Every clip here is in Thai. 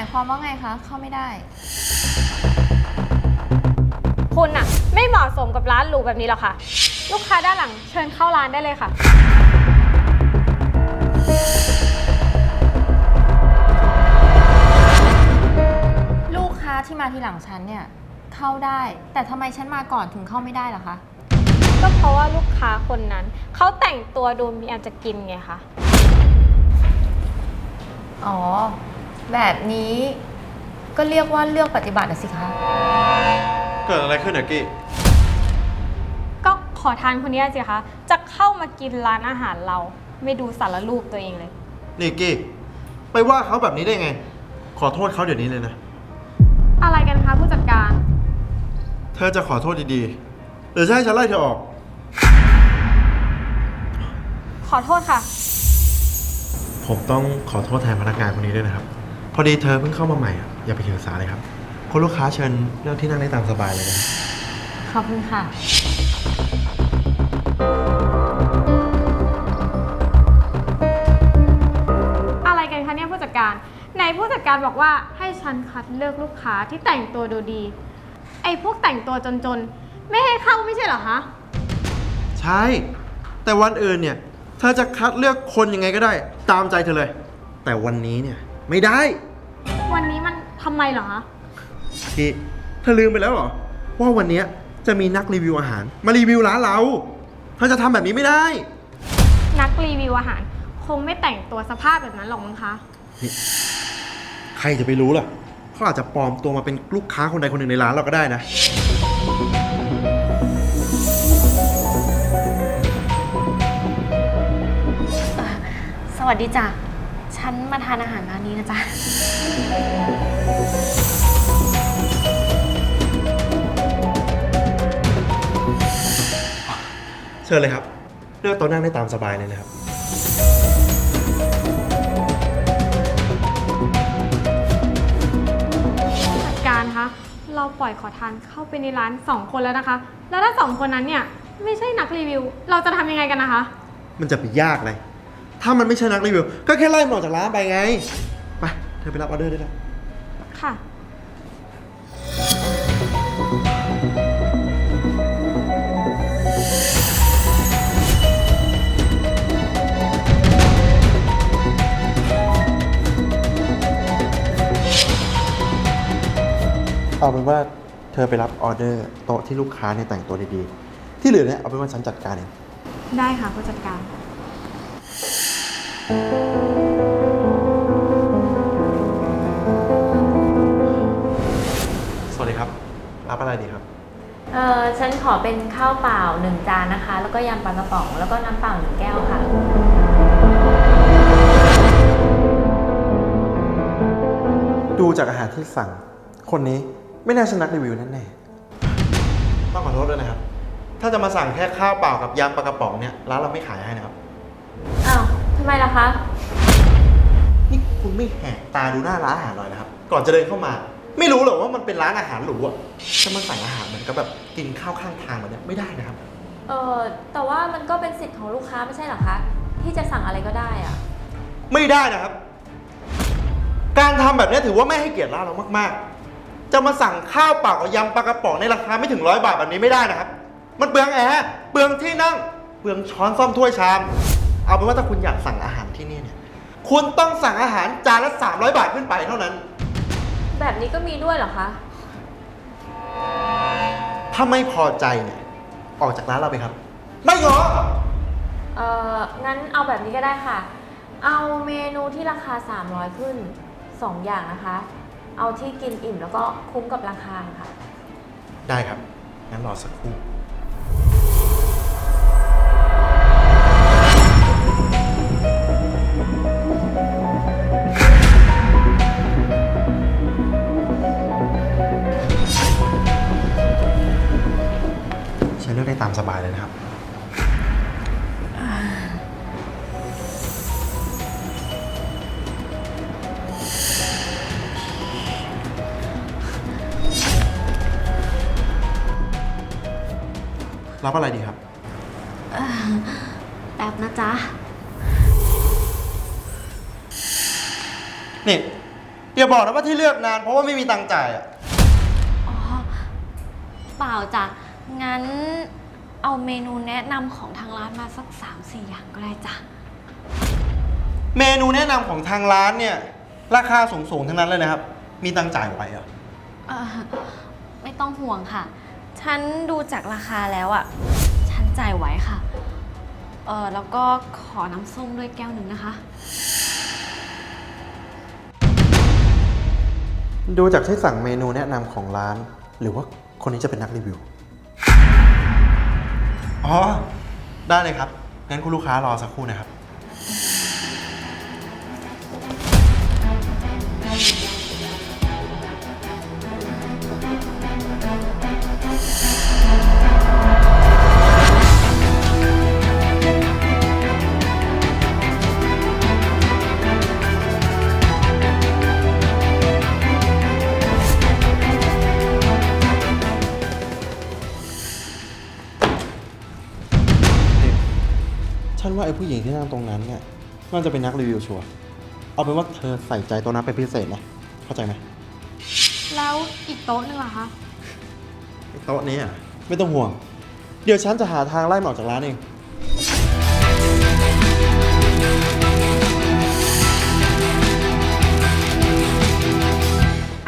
ายความว่าไงคะ เข้าไม่ได้ คุณอะไม่เหมาะสมกับร้านหรูแบบนี้หรอกค่ะ ลูกค้าด้านหลังเชิญเข้าร้านได้เลยค่ะ ลูกค้าที่มาทีหลังฉันเนี่ย เข้าได้ แต่ทำไมฉันมาก่อนถึงเข้าไม่ได้ล่ะคะ ก็เพราะว่าลูกค้าคนนั้น เขาแต่งตัวดูมีอันจะกินไงคะ อ๋อ แบบนี้ก็เรียกว่าเลือกปฏิบัติอะสิคะ เกิดอะไรขึ้นอะกี้ ก็ขอทานคนนี้สิคะ จะเข้ามากินร้านอาหารเรา ไม่ดูสารรูปตัวเองเลย นี่กี้ ไปว่าเขาแบบนี้ได้ไง ขอโทษเขาเดี๋ยวนี้เลยนะ อะไรกันคะผู้จัดการ เธอจะขอโทษดีๆ หรือจะให้ฉันไล่เธอออก ขอโทษค่ะ ผมต้องขอโทษแทนพนักงานคนนี้ด้วยนะครับพ อดีเธอเพิ่งเข้ามาใหม่อะอย่าไปถือสาเลยครับคุณลูกค้าเชิญเลือกที่นั่งได้ตามสบายเลยนะครับ ขอบคุณค่ะ อะไรกันคะเนี่ยผู้จัดการไหนผู้จัดการบอกว่าให้ฉันคัดเลือกลูกค้าที่แต่งตัวดูดี ไอ้พวกแต่งตัวจนๆ ไม่ให้เข้าไม่ใช่เหรอคะ ใช่ แต่วันอื่นเนี่ย เธอจะคัดเลือกคนยังไงก็ได้ ตามใจเธอเลย แต่วันนี้เนี่ย ไม่ได้ วันนี้มันทำไมเหรอคะที่เธอลืมไปแล้วเหรอ ว่าวันเนี้ยจะมีนักรีวิวอาหาร มารีวิวร้านเราเธอจะทำแบบนี้ไม่ได้นักรีวิวอาหาร คงไม่แต่งตัวสภาพแบบนั้นหรอกมั้งคะใครจะไปรู้ล่ะเขาอาจจะปลอมตัวมาเป็นลูกค้าคนใดคนหนึ่งในร้านเราก็ได้นะ สวัสดีจ้ะฉั นมาทานอาหารร้านนี้นะจ๊ะ เชิญเลยครับ เลือกโต๊ะนั่งได้ตามสบายเลยนะครับผู้จัดการคะ เราปล่อยขอทานเข้าไปในร้านสองคนแล้วนะคะ แล้วถ้าสองคนนั้นเนี่ย ไม่ใช่นักรีวิว เราจะทำยังไงกันนะคะ มันจะไปยากเลย ถ้ามันไม่ใช่นักรีวิว ก็แค่ไล่มันออกจากร้านไปไง ไป เธอไปรับออเดอร์ได้แล้วค่ะ เอาเป็นว่าเธอไปรับออเดอร์โต๊ะที่ลูกค้าเนี่ยแต่งตัวดีๆ ที่เหลือเนี่ยเอาเป็นว่าฉันจัดการเอง ได้ค่ะผู้จัดการ สวัสดีครับ รับอะไรดีครับ เออฉันขอเป็นข้าวเปล่าหนึ่งจานนะคะ แล้วก็ยำปลากระป๋อง แล้วก็น้ำเปล่าหนึ่งแก้วค่ะ ดูจากอาหารที่สั่ง คนนี้ไม่น่าชนักรีวิวแน่ๆต้องขอโทษด้วยนะครับ ถ้าจะมาสั่งแค่ข้าวเปล่ากับยำปลากระป๋องเนี่ยร้านเราไม่ขายให้นะครับอ้าว ทำไมล่ะคะ นี่คุณไม่แหกตาดูหน้าร้านอาหารหน่อยนะครับ ก่อนจะเดินเข้ามา ไม่รู้หรอกว่ามันเป็นร้านอาหารหรูอะจะมาสั่งอาหารเหมือนกับแบบกินข้าวข้างทางแบบเนี้ยไม่ได้นะครับ เออแต่ว่ามันก็เป็นสิทธิ์ของลูกค้าไม่ใช่เหรอคะ ที่จะสั่งอะไรก็ได้อะไม่ได้นะครับ การทำแบบนี้ถือว่าไม่ให้เกียรติร้านเรามากๆ จะมาสั่งข้าวเปล่ากับยำปลากระป๋องในราคาไม่ถึงร้อยบาทแบบนี้ไม่ได้นะครับ มันเปลืองแอร์เปลืองที่นั่ง เปลืองช้อนซ่อมถ้วยชาม เอาเป็นว่าถ้าคุณอยากสั่งอาหารที่นี่เนี่ย คุณต้องสั่งอาหารจานละ 300 บาทขึ้นไปเท่านั้น แบบนี้ก็มีด้วยเหรอคะ ถ้าไม่พอใจเนี่ย ออกจากร้านเราไปครับ ไม่งอเอองั้นเอาแบบนี้ก็ได้ค่ะ เอาเมนูที่ราคา 300 ขึ้น 2 อย่างนะคะ เอาที่กินอิ่มแล้วก็คุ้มกับราคาค่ะ ได้ครับ งั้นรอสักครู่ สบายเลยนะครับ รับอะไรดีครับ แป๊บนะจ๊ะ นี่อย่าบอกนะว่าที่เลือกนาน เพราะว่าไม่มีตังค์จ่ายอะ อ๋อ เปล่าจ้ะ งั้น เอาเมนูแนะนำของทางร้านมาสัก 3-4 อย่างก็ได้จ้ะ เมนูแนะนำของทางร้านเนี่ย ราคาสูงๆทั้งนั้นเลยนะครับ มีตังค์จ่ายไหวเหรอเอ่อไม่ต้องห่วงค่ะ ฉันดูจากราคาแล้วอะ่ะ ฉันจ่ายไหวค่ะ เออแล้วก็ขอน้ำส้มด้วยแก้วหนึ่งนะคะ ดูจากที่สั่งเมนูแนะนำของร้าน หรือว่าคนนี้จะเป็นนักรีวิว อ๋อ ได้เลยครับ งั้นคุณลูกค้ารอสักครู่นะครับ ผู้หญิงที่นั่งตรงนั้นเนี่ยน่าจะเป็นนักรีวิวชัวร์เอาเป็นว่าเธอใส่ใจตัวนั้นเป็นพิเศษนะเข้าใจไหมแล้วอีกโต๊ะหนึงล่ะคะไอ้โต๊ะนี้อะไม่ต้องห่วง เดี๋ยวฉันจะหาทางไล่มันออกจากร้านเอง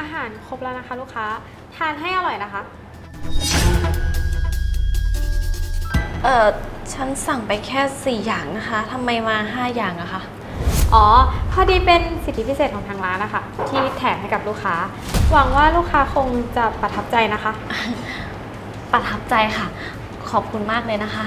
อาหารครบแล้วนะคะ ลูกค้า ทานให้อร่อยนะคะ เออฉันสั่งไปแค่ 4 อย่างนะคะทำไมมา 5 อย่างอะคะ อ๋อ พอดีเป็นสิทธิพิเศษของทางร้านนะคะ ที่แถมให้กับลูกค้า หวังว่าลูกค้าคงจะประทับใจนะคะ ประทับใจค่ะ ขอบคุณมากเลยนะคะ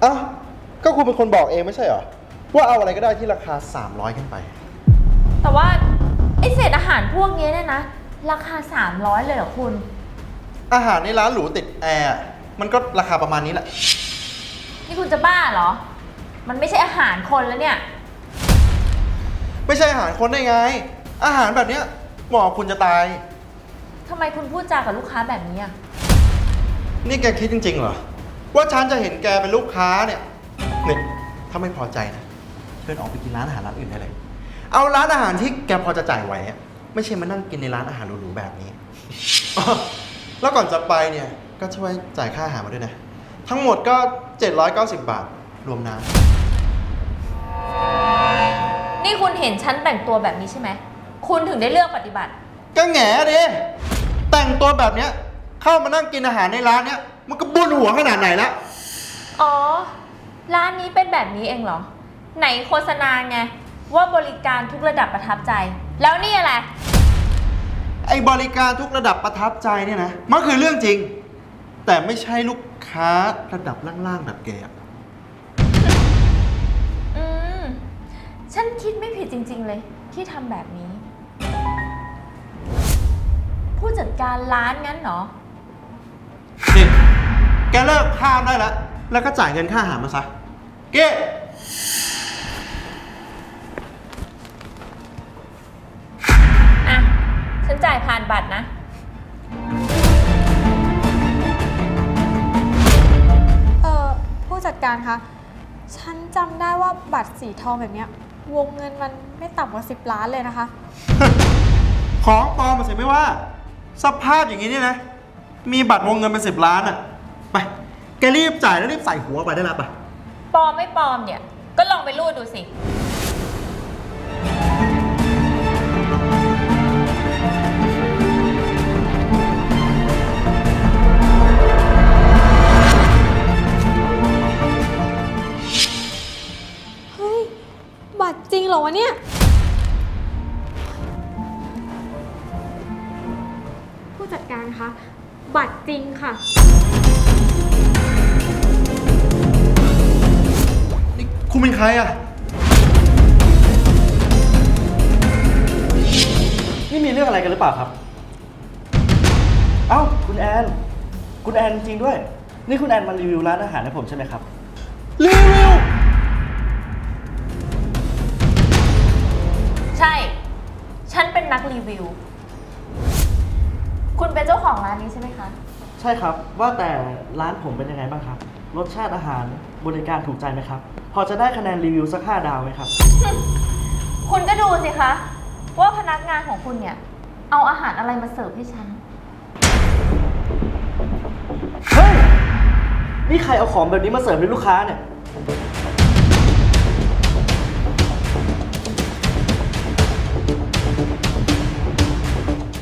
เอ้าก็คุณเป็นคนบอกเองไม่ใช่เหรอ ว่าเอาอะไรก็ได้ที่ราคา 300 ขึ้นไป แต่ว่าไอเศษอาหารพวกนี้เนี่ยนะ ราคา 300 เลยเหรอคุณ อาหารในร้านหรูติดแอร์มันก็ราคาประมาณนี้แหละ นี่คุณจะบ้าเหรอ มันไม่ใช่อาหารคนแล้วเนี่ย ไม่ใช่อาหารคนได้ไง อาหารแบบเนี้ยเหมาะกับคุณจะตาย ทำไมคุณพูดจากับลูกค้าแบบนี้อะนี่แกคิดจริงๆเหรอ ว่าฉันจะเห็นแกเป็นลูกค้าเนี่ยนี่ถ้าไม่พอใจนะเชิญออกไปกินร้านอาหารร้านอื่นได้เลย เอาร้านอาหารที่แกพอจะจ่ายไหวอะไม่ใช่มานั่งกินในร้านอาหารหรูๆแบบนี้อ๋อแล้วก่อนจะไปเนี่ย ก็ช่วยจ่ายค่าอาหารมาด้วยนะ ทั้งหมดก็ 790 บาท รวมน้ำนี่คุณเห็นฉันแต่งตัวแบบนี้ใช่ไหม คุณถึงได้เลือกปฏิบัติก็แง่ดิแต่งตัวแบบเนี้ยเข้ามานั่งกินอาหารในร้านเนี้ย มันก็บุญหัวขนาดไหนละอ๋อ ร้านนี้เป็นแบบนี้เองเหรอ ไหนโฆษณาไง ว่าบริการทุกระดับประทับใจ แล้วนี่อะไร ไอ้บริการทุกระดับประทับใจเนี่ยนะ มันคือเรื่องจริง แต่ไม่ใช่ลูกค้าระดับล่างๆแบบแกอะอืม ฉันคิดไม่ผิดจริง ๆ เลย ที่ทำแบบนี้ ผู้จัดการร้านงั้นเหรอ นี่ แกเลิกห้ามได้แล้ว แล้วก็จ่ายเงินค่าอาหารมาซะ เก๊อะ ฉันจ่ายผ่านบัตรนะ เออผู้จัดการคะ ฉันจำได้ว่าบัตรสีทองแบบเนี้ยวงเงินมันไม่ต่ำกว่าสิบล้านเลยนะคะ ของปลอมมาเสียไม่ว่า สภาพอย่างนี้นี่นะ มีบัตรวงเงินเป็นสิบล้านอะ แกรีบจ่ายแล้วรีบใส่หัวไปได้แล้วปะปลอมไม่ปลอมเนี่ย ก็ลองไปรูดดูสิ เฮ้ย บัตรจริงเหรอวะเนี่ย ผู้จัดการคะ บัตรจริงค่ะ คุณเป็นใครอะนี่มีเรื่องอะไรกันหรือเปล่าครับ เอ้า คุณแอน คุณแอนจริงด้วย นี่คุณแอนมารีวิวร้านอาหารให้ผมใช่ไหมครับ รีวิว ใช่ ฉันเป็นนักรีวิว คุณเป็นเจ้าของร้านนี้ใช่ไหมคะ ใช่ครับ ว่าแต่ร้านผมเป็นยังไงบ้างครับ รสชาติอาหารบริการถูกใจไหมครับ พอจะได้คะแนนรีวิวสักห้าดาวไหมครับ คุณก็ดูสิคะ ว่าพนักงานของคุณเนี่ย เอาอาหารอะไรมาเสิร์ฟให้ฉัน เฮ้ย นี่ใครเอาของแบบนี้มาเสิร์ฟให้ลูกค้าเนี่ย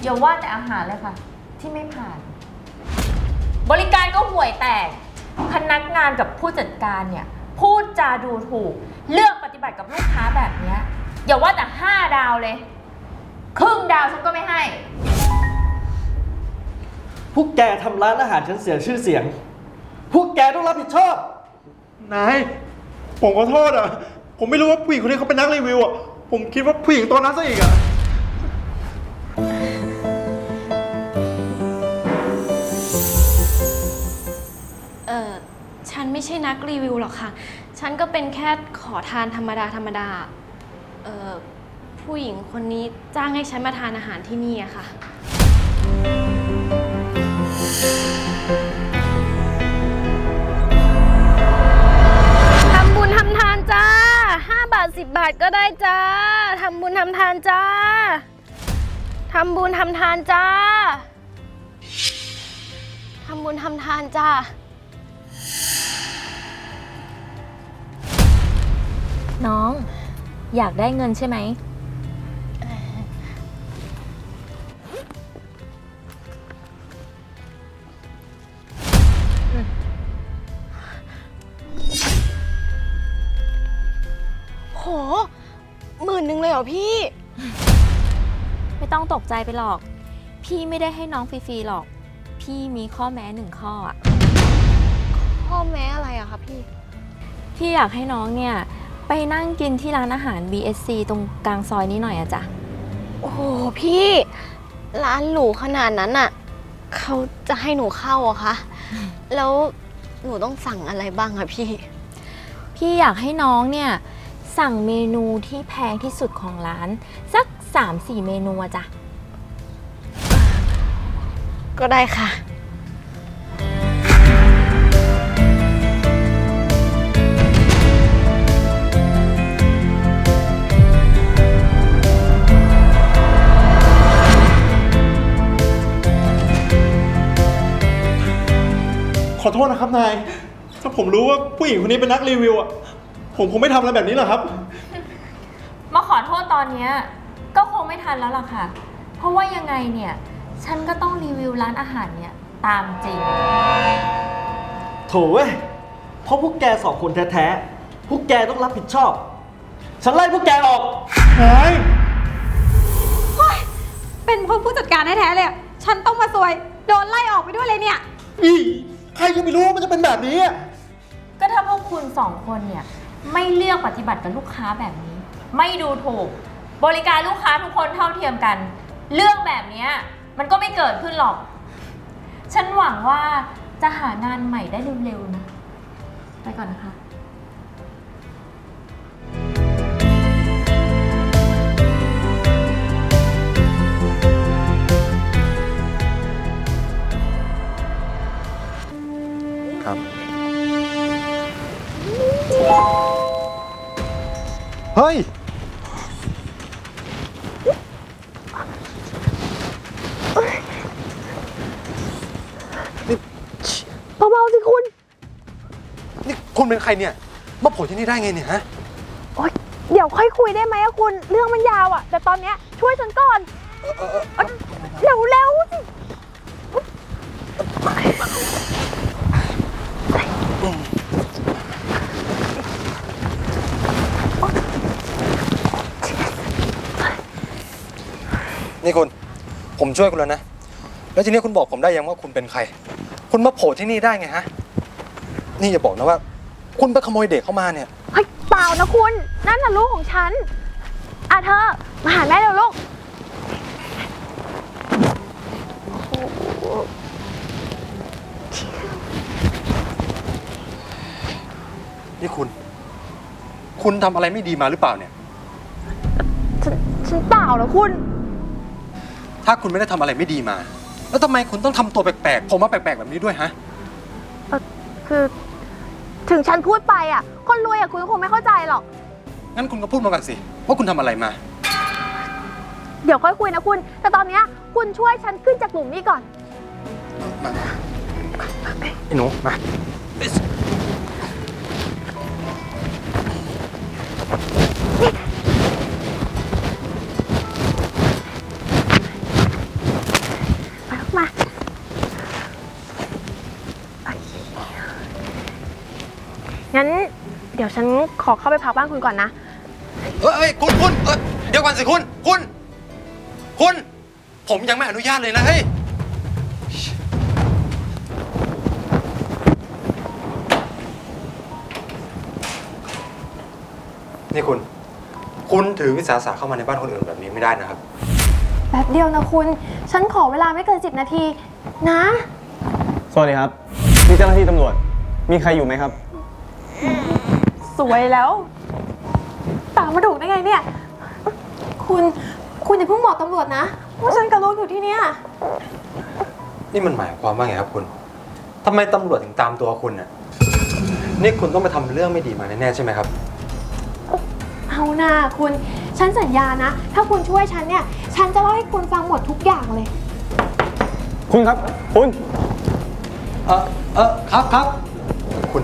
อย่าว่าแต่อาหารเลยค่ะ ที่ไม่ผ่าน บริการก็ห่วยแตก พนักงานกับผู้จัดการเนี่ย พูดจาดูถูก เลือกปฏิบัติกับลูกค้าแบบเนี้ยอย่าว่าแต่ห้าดาวเลย ครึ่งดาวฉันก็ไม่ให้ พวกแกทำร้านอาหารฉันเสียชื่อเสียง พวกแกต้องรับผิดชอบ นาย ผมขอโทษอะผมไม่รู้ว่าผู้หญิงคนนี้เขาเป็นนักรีวิวอะผมคิดว่าผู้หญิงตัวนั้นซะอีกอะ ไม่ใช่นักรีวิวหรอกค่ะ ฉันก็เป็นแค่ขอทานธรรมดาธรรมดา เออผู้หญิงคนนี้จ้างให้ฉันมาทานอาหารที่นี่อะค่ะ ทำบุญทำทานจ้า 5 บาท 10 บาทก็ได้จ้า ทำบุญทำทานจ้า ทำบุญทำทานจ้า ทำบุญทำทานจ้า น้อง อยากได้เงินใช่ไหม โหหมื่นหนึ่งเลยเหรอพี่ ไม่ต้องตกใจไปหรอก พี่ไม่ได้ให้น้องฟรีๆหรอก พี่มีข้อแม้หนึ่งข้ออะพ่อแม้อะไรอะคะพี่ พี่อยากให้น้องเนี่ย ไปนั่งกินที่ร้านอาหาร BSC ตรงกลางซอยนี้หน่อยอะจ้ะ โอ้โหพี่ ร้านหรูขนาดนั้นอะเขาจะให้หนูเข้าเหรอะคะ แล้วหนูต้องสั่งอะไรบ้างอะพี่ พี่อยากให้น้องเนี่ย สั่งเมนูที่แพงที่สุดของร้าน สัก 3-4 เมนูอะจ้ะ ก็ได้ค่ะ อโทษนะครับนาย ถ้าผมรู้ว่าผู้หญิงคนนี้เป็นนักรีวิวอะผมคงไม่ทำอะไรแบบนี้หรอกครับ มาขอโทษตอนเนี้ยก็คงไม่ทันแล้วล่ะค่ะ เพราะว่ายังไงเนี่ย ฉันก็ต้องรีวิวร้านอาหารเนี่ยตามจริง โถเว้ย เพราะพวกแกสองคนแท้ๆ พวกแกต้องรับผิดชอบ ฉันไล่พวกแกออก นายเป็นเพราะผู้จัดการแท้ๆเลยอะฉันต้องมาซวย โดนไล่ออกไปด้วยเลยเนี่ย อี ใครจะไปรู้ว่ามันจะเป็นแบบนี้อะก็ถ้าพวกคุณสองคนเนี่ย ไม่เลือกปฏิบัติกับลูกค้าแบบนี้ ไม่ดูถูก บริการลูกค้าทุกคนเท่าเทียมกัน เรื่องแบบเนี้ยมันก็ไม่เกิดขึ้นหรอก ฉันหวังว่าจะหางานใหม่ได้เร็วๆนะ ไปก่อนนะคะ ครับ เฮ้ย เบาๆสิคุณ นี่คุณเป็นใครเนี่ย มาโผล่ที่นี่ได้ไงเนี่ยฮะ โอ๊ย เดี๋ยวค่อยคุยได้ไหมอะคุณ เรื่องมันยาวอะแต่ตอนเนี้ยช่วยฉันก่อน เร็วเร็วๆสิ นี่คุณ ผมช่วยคุณแล้วนะ แล้วทีนี้คุณบอกผมได้ยังว่าคุณเป็นใคร คุณมาโผล่ที่นี่ได้ไงฮะ นี่อย่าบอกนะว่า คุณไปขโมยเด็กเข้ามาเนี่ย เฮ้ยเปล่านะคุณ นั่นน่ะลูกของฉัน อะเธอ มาหาแม่เร็วลูก นี่คุณ คุณทำอะไรไม่ดีมาหรือเปล่าเนี่ย ฉันฉันเปล่านะคุณ ถ้าคุณไม่ได้ทำอะไรไม่ดีมา แล้วทำไมคุณต้องทำตัวแปลกๆ ผมมาแปลกๆแบบนี้ด้วยฮะ คือ ถึงฉันพูดไปอะ คนรวยอะคุณก็คงไม่เข้าใจหรอก งั้นคุณก็พูดมากันสิ ว่าคุณทำอะไรมา เดี๋ยวค่อยคุยนะคุณ แต่ตอนเนี้ยคุณช่วยฉันขึ้นจากหลุมนี้ก่อนมาไอ้หนูมามา ขอเข้าไปพักบ้านคุณก่อนนะ เอ้ยเอ้ยคุณคุณเอ้ยเดี๋ยวก่อนสิคุณ คุณ คุณ ผมยังไม่อนุญาตเลยนะเฮ้ย นี่คุณ คุณถือวิสาสะเข้ามาในบ้านคนอื่นแบบนี้ไม่ได้นะครับ แป๊บเดียวนะคุณ ฉันขอเวลาไม่เกินสิบนาที นะ สวัสดีครับนี่เจ้าหน้าที่ตำรวจ มีใครอยู่ไหมครับ สวยแล้ว ตามมาถูกได้ไงเนี่ย คุณ คุณอย่าเพิ่งบอกตำรวจนะว่าฉันกับลูกอยู่ที่เนี่ย นี่มันหมายความว่าไงครับคุณทำไมตำรวจถึงตามตัวคุณน่ะ นี่คุณต้องไปทำเรื่องไม่ดีมาแน่ๆใช่ไหมครับ เอานะคุณ ฉันสัญญานะ ถ้าคุณช่วยฉันเนี่ย ฉันจะเล่าให้คุณฟังหมดทุกอย่างเลย คุณครับ คุณเออเออครับครับ คุณ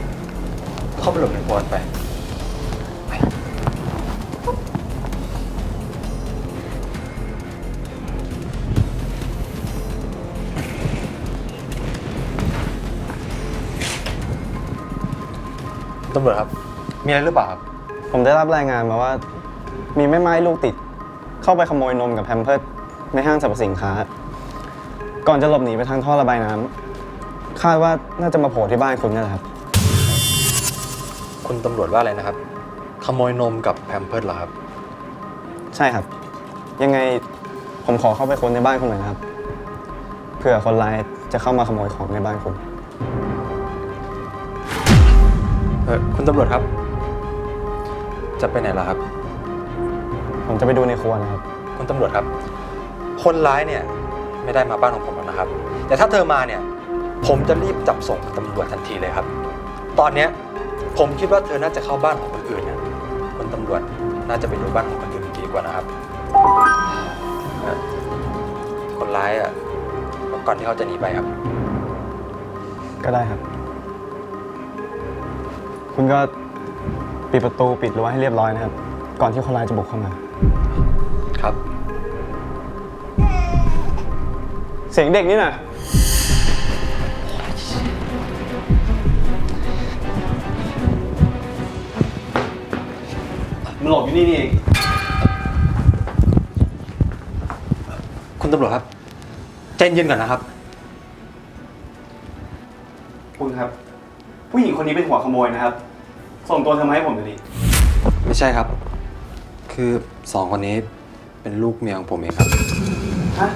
เข้าไปหลบในครัวไป ตำรวจครับ มีอะไรหรือเปล่าครับ ผมได้รับรายงานมาว่า มีแม่ไม้ลูกติด เข้าไปขโมยนมกับแพมเพิร์สในห้างสรรพสินค้า ก่อนจะหลบหนีไปทางท่อระบายน้ำคาดว่าน่าจะมาโผล่ที่บ้านคุณนี่แหละครับ คุณตำรวจว่าอะไรนะครับ ขโมยนมกับแพมเพิร์ดเหรอครับ ใช่ครับ ยังไงผมขอเข้าไปค้นในบ้านคุณหน่อยนะครับเผื่อคนร้ายจะเข้ามาขโมยของในบ้านคุณเออคุณตำรวจครับ จะไปไหนล่ะครับ ผมจะไปดูในครัวนะครับ คุณตำรวจครับ คนร้ายเนี่ยไม่ได้มาบ้านของผมหรอกนะครับ แต่ถ้าเธอมาเนี่ย ผมจะรีบจับส่งตำรวจทันทีเลยครับ ตอนเนี้ยผมคิดว่าเธอน่าจะเข้าบ้านของคนอื่นนะคุณตำรวจน่าจะไปดูบ้านของคนอื่นดีกว่านะครับเอ่อคนร้ายอะก่อนที่เขาจะหนีไปครับ ก็ได้ครับ คุณก็ปิดประตูปิดรั้วให้เรียบร้อยนะครับ ก่อนที่คนร้ายจะบุกเข้ามา ครับ เสียงเด็กนี่น่ะ มันหลบอยู่นี่นี่เอง คุณตำรวจครับ ใจเย็นก่อนนะครับ คุณครับ ผู้หญิงคนนี้เป็นหัวขโมยนะครับ ส่งตัวเธอมาให้ผมเดี๋ยวนี้ไม่ใช่ครับ คือสองคนนี้เป็นลูกเมียของผมเองครับ ฮะ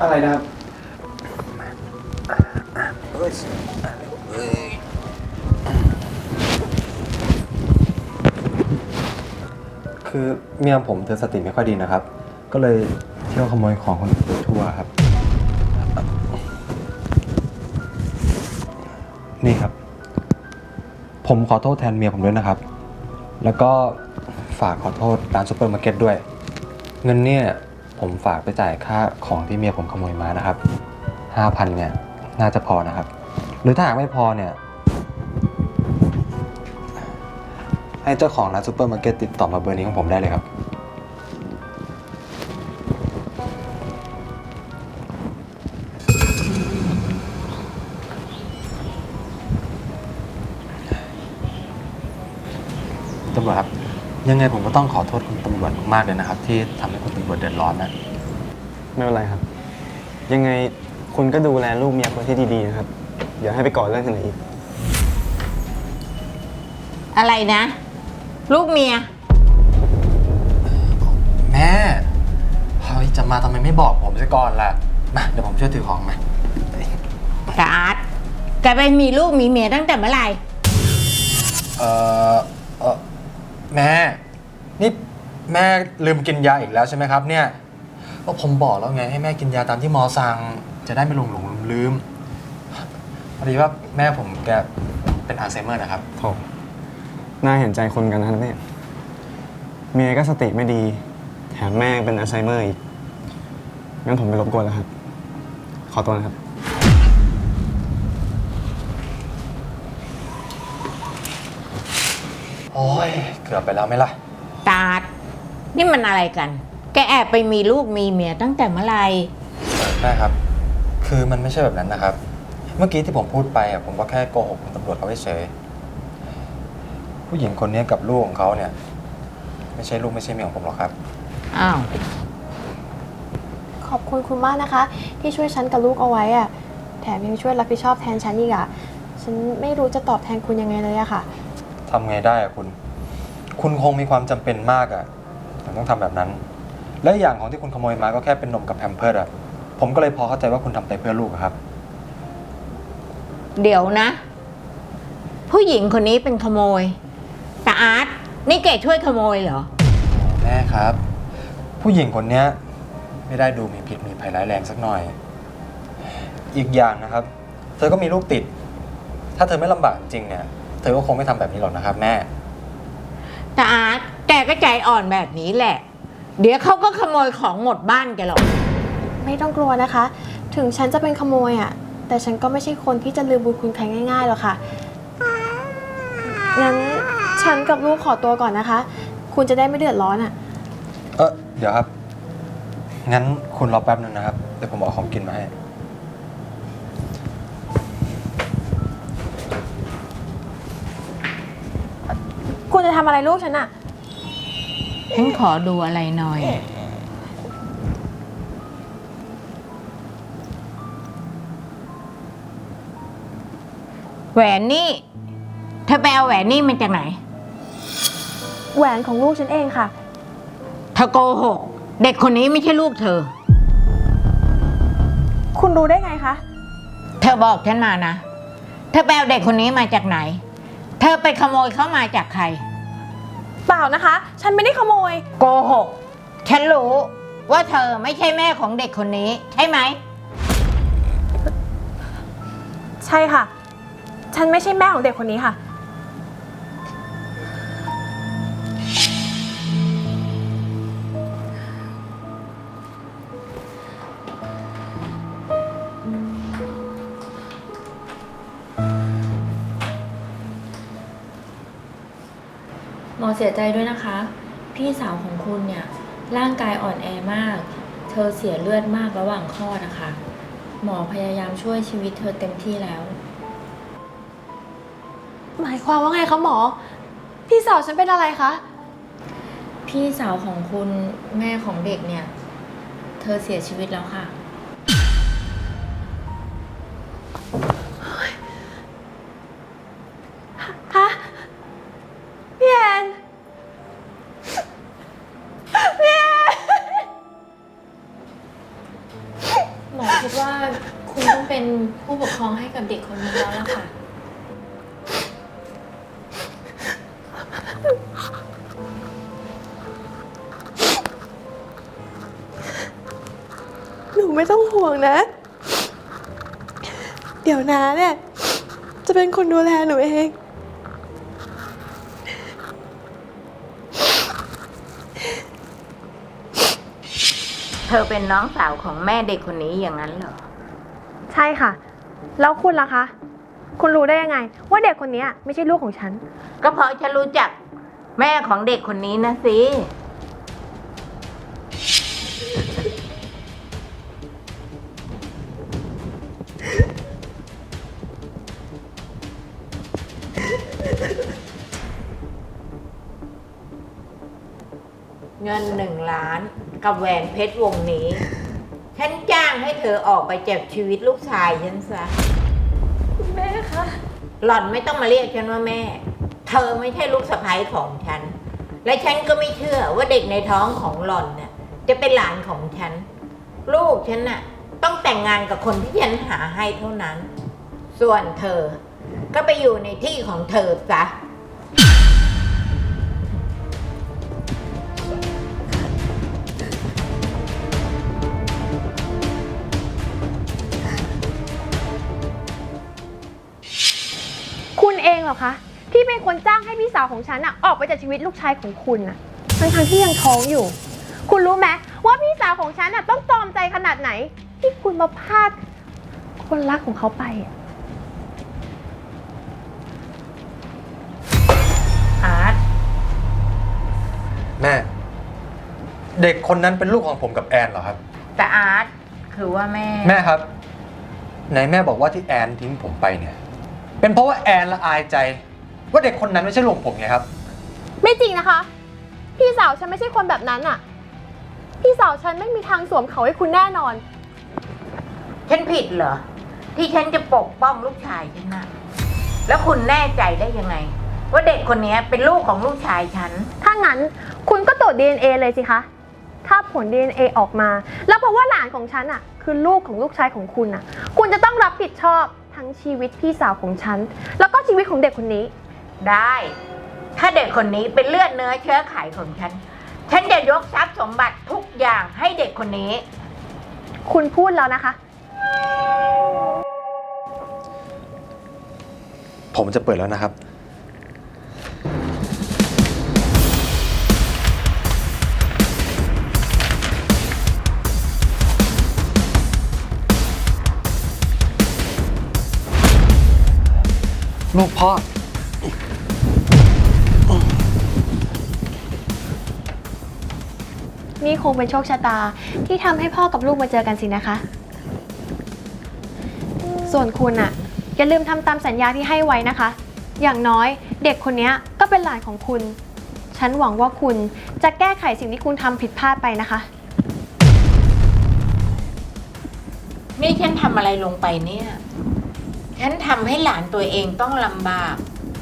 อะไรนะครับ คือเมียผมเธอสติไม่ค่อยดีนะครับ ก็เลยเที่ยวขโมยของคนอื่นไปทั่วครับ ผมขอโทษแทนเมียผมด้วยนะครับ แล้วก็ฝากขอโทษร้านซูเปอร์มาร์เก็ตด้วย เงินเนี่ยผมฝากไปจ่ายค่าของที่เมียผมขโมยมานะครับห้าพันเนี่ยน่าจะพอนะครับ หรือถ้าหากไม่พอเนี่ย ให้เจ้าของร้านซูเปอร์มาร์เก็ตติดต่อมาเบอร์นี้ของผมได้เลยครับ ยังไงผมก็ต้องขอโทษคุณตำรวจมากเลยนะครับ ที่ทำให้คุณตำรวจเดือดร้อนนะไม่เป็นไรครับ ยังไงคุณก็ดูแลลูกเมียคนที่ดีๆนะครับ อย่าให้ไปก่อเรื่องที่ไหนอีก อะไรนะ ลูกเมีย แม่เฮ้ยจะมาทำไมไม่บอกผมซะก่อนล่ะมาเดี๋ยวผมช่วยถือของมา กาอาร์ตแกไปมีลูกมีเมียตั้งแต่เมื่อไหร่ เออเออ แม่ นี่แม่ลืมกินยาอีกแล้วใช่ไหมครับ เนี่ยก็ผมบอกแล้วไงให้แม่กินยาตามที่หมอสั่งจะได้ไม่หลงหลงลืมลืมพอดีว่าแม่ผมแกเป็นอัลไซเมอร์นะครับ โถน่าเห็นใจคนกันนะเนี่ย เมียก็สติไม่ดี แถมแม่เป็นอัลไซเมอร์อีก งั้นผมไปรบกวนแล้วครับ ขอตัวนะครับ โอ้ยเกือบไปแล้วไหมล่ะ ตาด นี่มันอะไรกัน แกแอบไปมีลูกมีเมียตั้งแต่เมื่อไหร่ แม่ครับ คือมันไม่ใช่แบบนั้นนะครับ เมื่อกี้ที่ผมพูดไปอะผมก็แค่โกหกคุณตำรวจเขาเฉยๆผู้หญิงคนนี้กับลูกของเขาเนี่ย ไม่ใช่ลูกไม่ใช่เมียของผมหรอกครับ อ้าว ขอบคุณคุณมากนะคะ ที่ช่วยฉันกับลูกเอาไว้อะแถมยังช่วยรับผิดชอบแทนฉันอีกอะฉันไม่รู้จะตอบแทนคุณยังไงเลยอะค่ะ ทำไงได้อะคุณ คุณคงมีความจำเป็นมากอะถึงต้องทำแบบนั้น และอีกอย่างของที่คุณขโมยมาก็แค่เป็นนมกับแพมเพิร์ดอะผมก็เลยพอเข้าใจว่าคุณทำไปเพื่อลูกอะครับ เดี๋ยวนะ ผู้หญิงคนนี้เป็นขโมยตาอาร์ตนี่แกช่วยขโมยเหรอ แม่ครับ ผู้หญิงคนเนี้ยไม่ได้ดูมีพิษมีภัยร้ายแรงสักหน่อย อีกอย่างนะครับ เธอก็มีลูกติด ถ้าเธอไม่ลำบากจริงเนี่ยเธอก็คงไม่ทำแบบนี้หรอกนะครับแม่ตาอาร์ตแกก็ใจอ่อนแบบนี้แหละ เดี๋ยวเขาก็ขโมยของหมดบ้านแกหรอก ไม่ต้องกลัวนะคะ ถึงฉันจะเป็นขโมยอะแต่ฉันก็ไม่ใช่คนที่จะลืมบุญคุณใครง่ายๆหรอกค่ะ งั้นฉันกับลูกขอตัวก่อนนะคะ คุณจะได้ไม่เดือดร้อนอะเออเดี๋ยวครับ งั้นคุณรอแป๊บนึงนะครับ เดี๋ยวผมเอาของกินมาให้ คุณจะ ทำอะไรลูกฉันอะฉันขอดูอะไรหน่อย แหวนนี่เธอไปเอาแหวนนี่มาจากไหน แหวนของลูกฉันเองค่ะ เธอโกหก เด็กคนนี้ไม่ใช่ลูกเธอ คุณรู้ได้ไงคะ เธอบอกฉันมานะ เธอไปเอาเด็กคนนี้มาจากไหน เธอไปขโมยเขามาจากใครเป ล่านะคะ ฉันไม่ได้ขโมย โกหก ฉันรู้ว่าเธอไม่ใช่แม่ของเด็กคนนี้ ใช่ไหม ใช่ค่ะ ฉันไม่ใช่แม่ของเด็กคนนี้ค่ะ อเสียใจด้วยนะคะ พี่สาวของคุณเนี่ย ร่างกายอ่อนแอมาก เธอเสียเลือดมากระหว่างคลอดนะคะ หมอพยายามช่วยชีวิตเธอเต็มที่แล้ว หมายความว่าไงคะหมอ พี่สาวฉันเป็นอะไรคะ พี่สาวของคุณแม่ของเด็กเนี่ย เธอเสียชีวิตแล้วค่ะ หนูไม่ต้องห่วงนะ เดี๋ยวนาเนี่ย จะเป็นคนดูแลหนูเอง เธอเป็นน้องสาวของแม่เด็กคนนี้อย่างนั้นเหรอ ใช่ค่ะ แล้วคุณล่ะคะ คุณรู้ได้ยังไง ว่าเด็กคนนี้ไม่ใช่ลูกของฉัน ก็เพราะฉันรู้จักแม่ของเด็กคนนี้นะสิ กับแหวนเพชรวงนี้ ฉันจ้างให้เธอออกไปจากชีวิตลูกชายฉันซะแม่คะหล่อนไม่ต้องมาเรียกฉันว่าแม่ เธอไม่ใช่ลูกสะใภ้ของฉัน และฉันก็ไม่เชื่อว่าเด็กในท้องของหล่อนเนี่ยจะเป็นหลานของฉัน ลูกฉันน่ะต้องแต่งงานกับคนที่ฉันหาให้เท่านั้น ส่วนเธอก็ไปอยู่ในที่ของเธอซะ องเหรอคะที่เป็นคนจ้างให้พี่สาวของฉันอะออกไปจากชีวิตลูกชายของคุณอะทั้งทที่ยังท้องอยู่ คุณรู้ไหมว่าพี่สาวของฉันอะต้องตรอมใจขนาดไหน ที่คุณมาพลาดคนรักของเขาไปอะอาร์ตแม่ เด็กคนนั้นเป็นลูกของผมกับแอนเหรอครับ แต่อาร์ตคือว่าแม่ แม่ครับไหนแม่บอกว่าที่แอนทิ้งผมไปเนี่ย เป็นเพราะว่าแอนละอายใจ ว่าเด็กคนนั้นไม่ใช่ลูกผมไงครับ ไม่จริงนะคะ พี่สาวฉันไม่ใช่คนแบบนั้นอะพี่สาวฉันไม่มีทางสวมเขาให้คุณแน่นอน ฉันผิดเหรอ ที่ฉันจะปกป้องลูกชายฉันนะแล้วคุณแน่ใจได้ยังไง ว่าเด็กคนนี้เป็นลูกของลูกชายฉัน ถ้างั้นคุณก็ตรวจ DNA เลยสิคะ ถ้าผล DNA ออกมา แล้วเพราะว่าหลานของฉันอะคือลูกของลูกชายของคุณอะคุณจะต้องรับผิดชอบ ทั้งชีวิตพี่สาวของฉัน แล้วก็ชีวิตของเด็กคนนี้ ได้ ถ้าเด็กคนนี้เป็นเลือดเนื้อเชื้อไขของฉัน ฉันจะยกทรัพย์สมบัติทุกอย่างให้เด็กคนนี้ คุณพูดแล้วนะคะ ผมจะเปิดแล้วนะครับ ลูกพ่อ นี่คงเป็นโชคชะตาที่ทำให้พ่อกับลูกมาเจอกันสินะคะ ส่วนคุณอะอย่าลืมทำตามสัญญาที่ให้ไว้นะคะ อย่างน้อยเด็กคนนี้ก็เป็นหลานของคุณ ฉันหวังว่าคุณจะแก้ไขสิ่งที่คุณทำผิดพลาดไปนะคะ นี่ฉันทำอะไรลงไปเนี่ย ฉันทำให้หลานตัวเองต้องลำบาก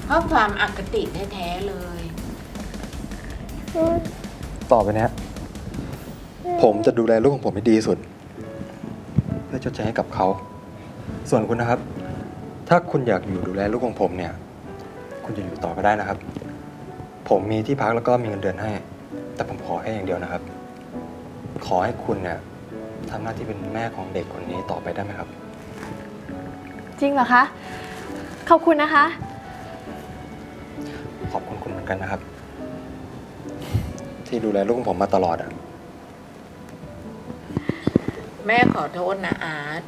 เพราะความอคติแท้ๆเลย ต่อไปเนี้ยผมจะดูแลลูกของผมให้ดีที่สุด เพื่อชดใช้ให้กับเขา ส่วนคุณนะครับ ถ้าคุณอยากอยู่ดูแลลูกของผมเนี่ย คุณจะอยู่ต่อก็ได้นะครับ ผมมีที่พักแล้วก็มีเงินเดือนให้ แต่ผมขอแค่อย่างเดียวนะครับ ขอให้คุณเนี่ยทำหน้าที่เป็นแม่ของเด็กคนนี้ต่อไปได้ไหมครับ จริงเหรอคะ ขอบคุณนะคะ ขอบคุณคุณเหมือนกันนะครับ ที่ดูแลลูกของผมมาตลอดอะแม่ขอโทษนะอาร์ต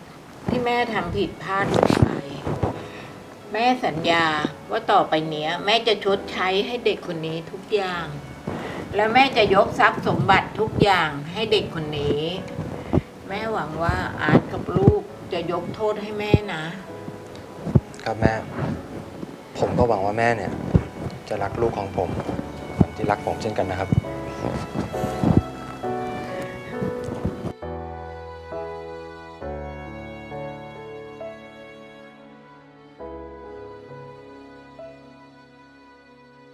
ที่แม่ทำผิดพลาดลงไป แม่สัญญาว่าต่อไปเนี้ย แม่จะชดใช้ให้เด็กคนนี้ทุกอย่าง และแม่จะยกทรัพย์สมบัติทุกอย่างให้เด็กคนนี้ แม่หวังว่าอาร์ตกับลูกจะยกโทษให้แม่นะ ครับแม่ ผมก็หวังว่าแม่เนี่ย จะรักลูกของผมเหมือนที่รักผมเช่นกันนะครับ